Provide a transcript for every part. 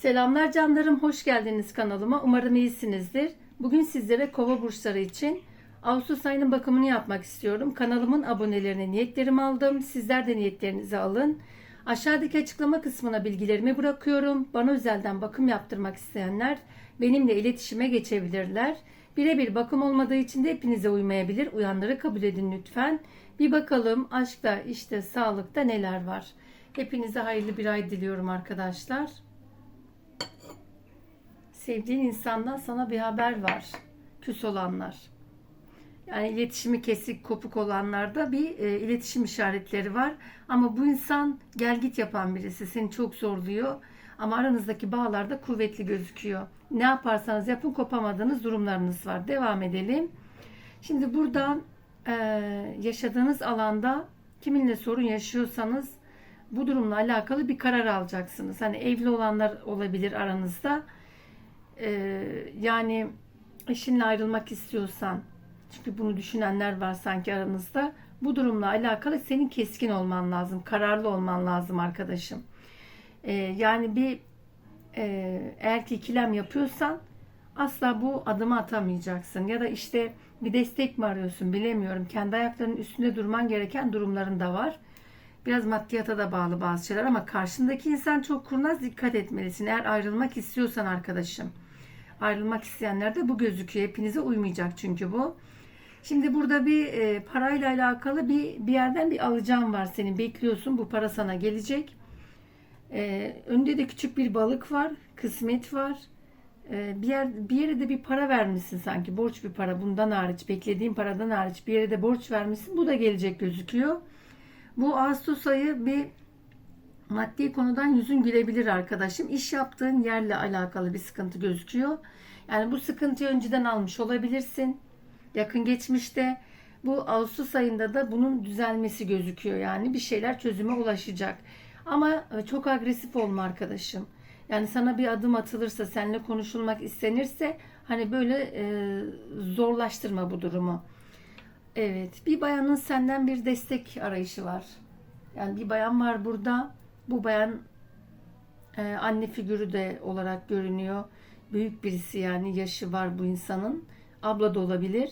Selamlar canlarım, hoş geldiniz kanalıma. Umarım iyisinizdir. Bugün sizlere kova burçları için Ağustos ayının bakımını yapmak istiyorum. Kanalımın abonelerine niyetlerimi aldım. Sizler de niyetlerinizi alın. Aşağıdaki açıklama kısmına bilgilerimi bırakıyorum. Bana özelden bakım yaptırmak isteyenler benimle iletişime geçebilirler. Birebir bakım olmadığı için de hepinize uymayabilir. Uyanları kabul edin lütfen. Bir bakalım aşkta, işte, sağlıkta neler var. Hepinize hayırlı bir ay diliyorum arkadaşlar. Sevdiğin insandan sana bir haber var. Küs olanlar. Yani iletişimi kesik, kopuk olanlarda bir e, iletişim işaretleri var. Ama bu insan gel git yapan birisi. Seni çok zorluyor. Ama aranızdaki bağlar da kuvvetli gözüküyor. Ne yaparsanız yapın kopamadığınız durumlarınız var. Devam edelim. Şimdi burada e, yaşadığınız alanda kiminle sorun yaşıyorsanız bu durumla alakalı bir karar alacaksınız. Hani evli olanlar olabilir aranızda. Ee, yani eşinle ayrılmak istiyorsan çünkü bunu düşünenler var sanki aranızda. Bu durumla alakalı senin keskin olman lazım. Kararlı olman lazım arkadaşım. Ee, yani bir e, eğer ki ikilem yapıyorsan asla bu adımı atamayacaksın. Ya da işte bir destek mi arıyorsun bilemiyorum. Kendi ayaklarının üstünde durman gereken durumların da var. Biraz maddiyata da bağlı bazı şeyler ama karşındaki insan çok kurnaz dikkat etmelisin. Eğer ayrılmak istiyorsan arkadaşım. Ayrılmak isteyenler de bu gözüküyor. Hepinize uymayacak çünkü bu. Şimdi burada bir e, parayla alakalı bir bir yerden bir alacağım var senin. Bekliyorsun bu para sana gelecek. E, önünde de küçük bir balık var. Kısmet var. E, bir yer bir yere de bir para vermişsin sanki. Borç bir para. Bundan hariç beklediğin paradan hariç bir yere de borç vermişsin. Bu da gelecek gözüküyor. Bu Ağustos ayı bir maddi konudan yüzün gülebilir arkadaşım. İş yaptığın yerle alakalı bir sıkıntı gözüküyor. Yani bu sıkıntıyı önceden almış olabilirsin. Yakın geçmişte. Bu Ağustos ayında da bunun düzelmesi gözüküyor. Yani bir şeyler çözüme ulaşacak. Ama e, çok agresif olma arkadaşım. Yani sana bir adım atılırsa, seninle konuşulmak istenirse hani böyle e, zorlaştırma bu durumu. Evet, bir bayanın senden bir destek arayışı var. Yani bir bayan var burada. Bu bayan e, anne figürü de olarak görünüyor. Büyük birisi yani yaşı var bu insanın. Abla da olabilir.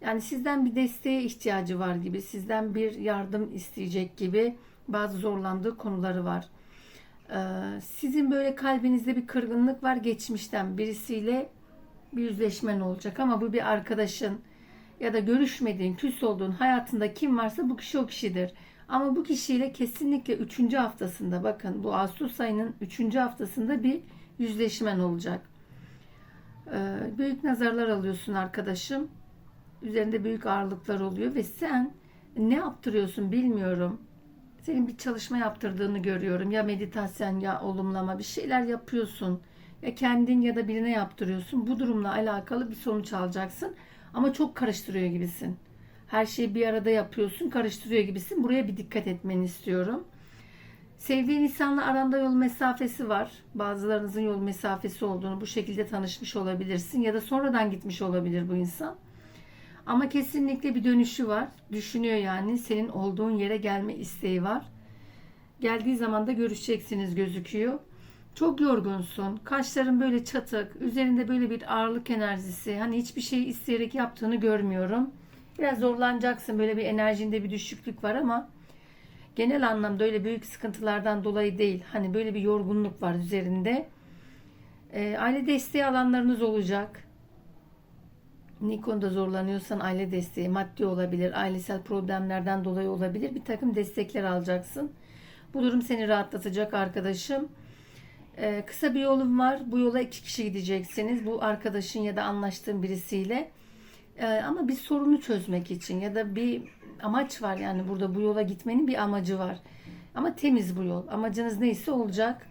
Yani sizden bir desteğe ihtiyacı var gibi. Sizden bir yardım isteyecek gibi bazı zorlandığı konuları var. E, sizin böyle kalbinizde bir kırgınlık var geçmişten birisiyle bir yüzleşmen olacak ama bu bir arkadaşın ya da görüşmediğin, küs olduğun hayatında kim varsa bu kişi o kişidir. Ama bu kişiyle kesinlikle 3. haftasında bakın bu Ağustos ayının 3. haftasında bir yüzleşmen olacak. Ee, büyük nazarlar alıyorsun arkadaşım. Üzerinde büyük ağırlıklar oluyor ve sen ne yaptırıyorsun bilmiyorum. Senin bir çalışma yaptırdığını görüyorum. Ya meditasyon ya olumlama bir şeyler yapıyorsun. Ya kendin ya da birine yaptırıyorsun. Bu durumla alakalı bir sonuç alacaksın. Ama çok karıştırıyor gibisin. Her şeyi bir arada yapıyorsun, karıştırıyor gibisin. Buraya bir dikkat etmeni istiyorum. Sevdiğin insanla aranda yol mesafesi var. Bazılarınızın yol mesafesi olduğunu bu şekilde tanışmış olabilirsin ya da sonradan gitmiş olabilir bu insan. Ama kesinlikle bir dönüşü var. Düşünüyor yani senin olduğun yere gelme isteği var. Geldiği zaman da görüşeceksiniz gözüküyor. Çok yorgunsun. Kaşların böyle çatık. Üzerinde böyle bir ağırlık enerjisi. Hani hiçbir şey isteyerek yaptığını görmüyorum. Biraz zorlanacaksın. Böyle bir enerjinde bir düşüklük var ama genel anlamda öyle büyük sıkıntılardan dolayı değil. Hani böyle bir yorgunluk var üzerinde. E, aile desteği alanlarınız olacak. Ne konuda zorlanıyorsan aile desteği, maddi olabilir, ailesel problemlerden dolayı olabilir. Bir takım destekler alacaksın. Bu durum seni rahatlatacak arkadaşım. Ee, kısa bir yolum var. Bu yola iki kişi gideceksiniz. Bu arkadaşın ya da anlaştığın birisiyle. Ee, ama bir sorunu çözmek için ya da bir amaç var yani burada bu yola gitmenin bir amacı var. Ama temiz bu yol. Amacınız neyse olacak.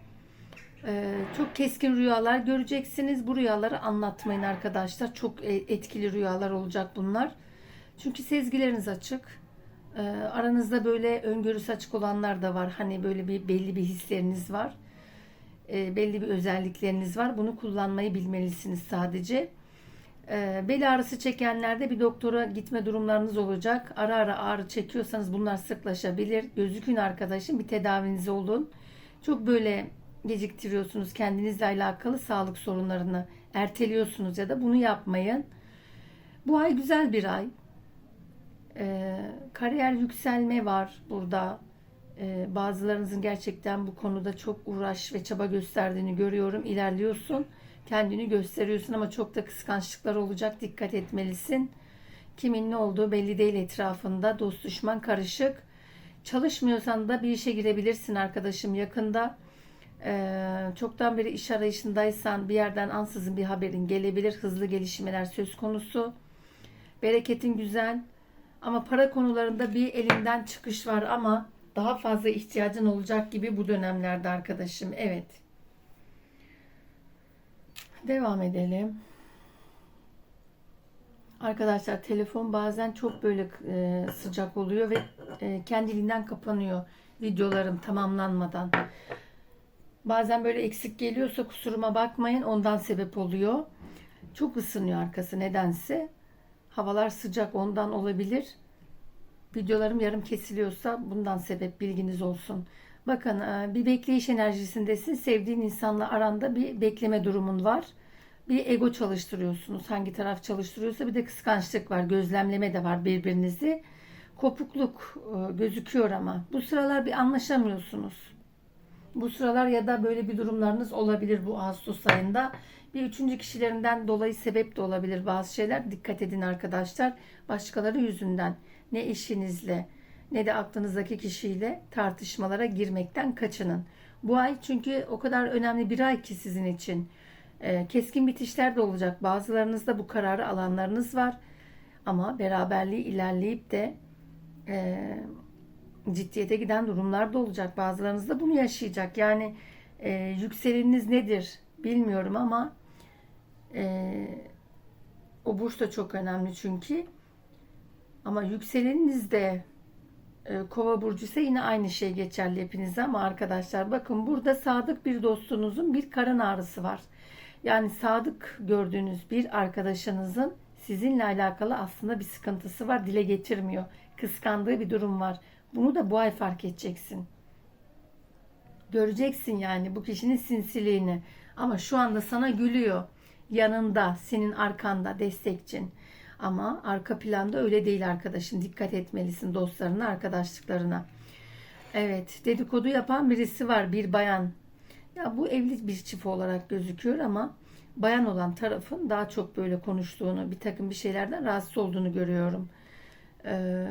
Ee, çok keskin rüyalar göreceksiniz. Bu rüyaları anlatmayın arkadaşlar. Çok e, etkili rüyalar olacak bunlar. Çünkü sezgileriniz açık. Ee, aranızda böyle öngörüsü açık olanlar da var. Hani böyle bir belli bir hisleriniz var. Belli bir özellikleriniz var. Bunu kullanmayı bilmelisiniz sadece. Ee, bel ağrısı çekenlerde bir doktora gitme durumlarınız olacak. Ara ara ağrı çekiyorsanız bunlar sıklaşabilir. Gözükün arkadaşım bir tedaviniz olun. Çok böyle geciktiriyorsunuz kendinizle alakalı sağlık sorunlarını erteliyorsunuz ya da bunu yapmayın. Bu ay güzel bir ay. Ee, kariyer yükselme var burada. Ee, bazılarınızın gerçekten bu konuda çok uğraş ve çaba gösterdiğini görüyorum. İlerliyorsun, kendini gösteriyorsun ama çok da kıskançlıklar olacak. Dikkat etmelisin. Kimin ne olduğu belli değil etrafında. Dost düşman karışık. Çalışmıyorsan da bir işe girebilirsin arkadaşım yakında. Ee, çoktan beri iş arayışındaysan bir yerden ansızın bir haberin gelebilir. Hızlı gelişmeler söz konusu. Bereketin güzel. Ama para konularında bir elinden çıkış var ama daha fazla ihtiyacın olacak gibi bu dönemlerde arkadaşım. Evet. Devam edelim. Arkadaşlar telefon bazen çok böyle e, sıcak oluyor ve e, kendiliğinden kapanıyor videolarım tamamlanmadan. Bazen böyle eksik geliyorsa kusuruma bakmayın ondan sebep oluyor. Çok ısınıyor arkası nedense. Havalar sıcak ondan olabilir. Videolarım yarım kesiliyorsa bundan sebep bilginiz olsun. Bakın e, bir bekleyiş enerjisindesin. Sevdiğin insanla aranda bir bekleme durumun var. Bir ego çalıştırıyorsunuz. Hangi taraf çalıştırıyorsa bir de kıskançlık var. Gözlemleme de var birbirinizi. Kopukluk e, gözüküyor ama bu sıralar bir anlaşamıyorsunuz. Bu sıralar ya da böyle bir durumlarınız olabilir bu Ağustos ayında. Bir üçüncü kişilerinden dolayı sebep de olabilir bazı şeyler. Dikkat edin arkadaşlar. Başkaları yüzünden ne eşinizle ne de aklınızdaki kişiyle tartışmalara girmekten kaçının. Bu ay çünkü o kadar önemli bir ay ki sizin için. Ee, keskin bitişler de olacak. Bazılarınızda bu kararı alanlarınız var. Ama beraberliği ilerleyip de e, ciddiyete giden durumlar da olacak. Bazılarınız da bunu yaşayacak. Yani e, yükseleniniz nedir bilmiyorum ama e, o burç da çok önemli çünkü. Ama yükseleniniz de kova burcu ise yine aynı şey geçerli hepinize ama arkadaşlar bakın burada sadık bir dostunuzun bir karın ağrısı var. Yani sadık gördüğünüz bir arkadaşınızın sizinle alakalı aslında bir sıkıntısı var. Dile getirmiyor. Kıskandığı bir durum var. Bunu da bu ay fark edeceksin. Göreceksin yani bu kişinin sinsiliğini. Ama şu anda sana gülüyor. Yanında, senin arkanda, destekçin. Ama arka planda öyle değil arkadaşın. Dikkat etmelisin dostlarına, arkadaşlıklarına. Evet, dedikodu yapan birisi var, bir bayan. Ya bu evli bir çift olarak gözüküyor ama bayan olan tarafın daha çok böyle konuştuğunu, bir takım bir şeylerden rahatsız olduğunu görüyorum. Ee,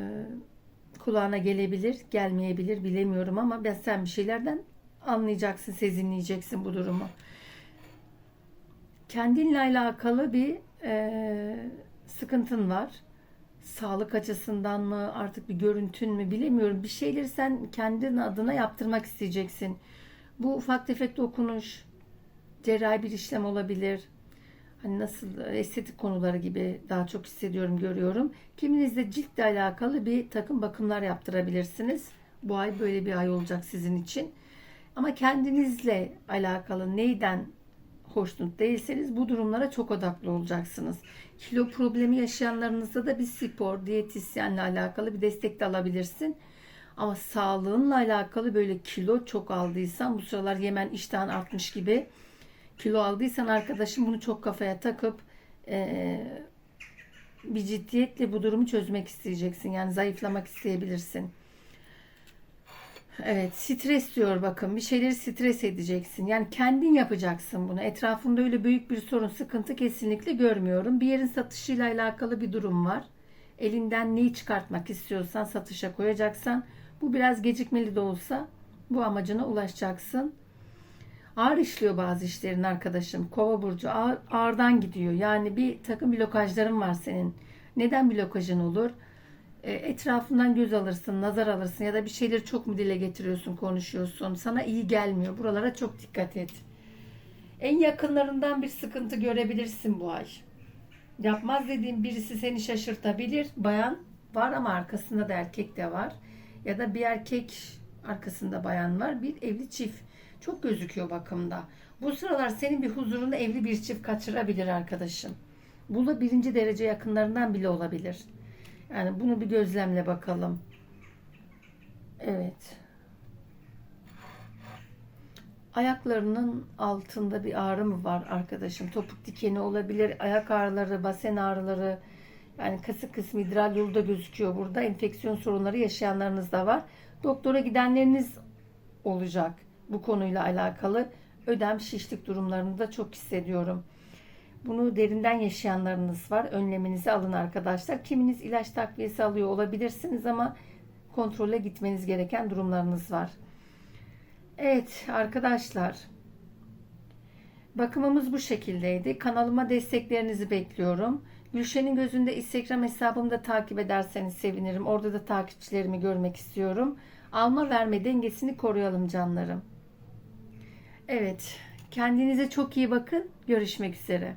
kulağına gelebilir, gelmeyebilir bilemiyorum ama ben sen bir şeylerden anlayacaksın, sezinleyeceksin bu durumu. Kendinle alakalı bir e, sıkıntın var. Sağlık açısından mı, artık bir görüntün mü bilemiyorum. Bir şeyleri sen kendin adına yaptırmak isteyeceksin. Bu ufak tefek dokunuş, cerrahi bir işlem olabilir. Hani nasıl estetik konuları gibi daha çok hissediyorum, görüyorum. Kiminizde ciltle alakalı bir takım bakımlar yaptırabilirsiniz. Bu ay böyle bir ay olacak sizin için. Ama kendinizle alakalı neyden hoşnut değilseniz bu durumlara çok odaklı olacaksınız. Kilo problemi yaşayanlarınızda da bir spor, diyetisyenle alakalı bir destek de alabilirsin. Ama sağlığınla alakalı böyle kilo çok aldıysan bu sıralar yemen iştahın artmış gibi kilo aldıysan arkadaşım bunu çok kafaya takıp e, bir ciddiyetle bu durumu çözmek isteyeceksin. Yani zayıflamak isteyebilirsin. Evet stres diyor bakın bir şeyleri stres edeceksin. Yani kendin yapacaksın bunu. Etrafında öyle büyük bir sorun sıkıntı kesinlikle görmüyorum. Bir yerin satışıyla alakalı bir durum var. Elinden neyi çıkartmak istiyorsan satışa koyacaksan bu biraz gecikmeli de olsa bu amacına ulaşacaksın. Ağır işliyor bazı işlerin arkadaşım. Kova burcu ağır, ağırdan gidiyor. Yani bir takım blokajların var senin. Neden blokajın olur? E, etrafından göz alırsın, nazar alırsın ya da bir şeyleri çok mu dile getiriyorsun, konuşuyorsun. Sana iyi gelmiyor. Buralara çok dikkat et. En yakınlarından bir sıkıntı görebilirsin bu ay. Yapmaz dediğim birisi seni şaşırtabilir. Bayan var ama arkasında da erkek de var. Ya da bir erkek arkasında bayan var. Bir evli çift. Çok gözüküyor bakımda. Bu sıralar senin bir huzurunu evli bir çift kaçırabilir arkadaşım. Bu da birinci derece yakınlarından bile olabilir. Yani bunu bir gözlemle bakalım. Evet. Ayaklarının altında bir ağrı mı var arkadaşım? Topuk dikeni olabilir, ayak ağrıları, basen ağrıları, yani kasık kısmı idrar yolu da gözüküyor burada. Enfeksiyon sorunları yaşayanlarınız da var. Doktora gidenleriniz olacak bu konuyla alakalı. Ödem şişlik durumlarını da çok hissediyorum. Bunu derinden yaşayanlarınız var. Önleminizi alın arkadaşlar. Kiminiz ilaç takviyesi alıyor olabilirsiniz ama kontrole gitmeniz gereken durumlarınız var. Evet arkadaşlar. Bakımımız bu şekildeydi. Kanalıma desteklerinizi bekliyorum. Gülşen'in gözünde Instagram hesabımı da takip ederseniz sevinirim. Orada da takipçilerimi görmek istiyorum. Alma verme dengesini koruyalım canlarım. Evet. Kendinize çok iyi bakın. Görüşmek üzere.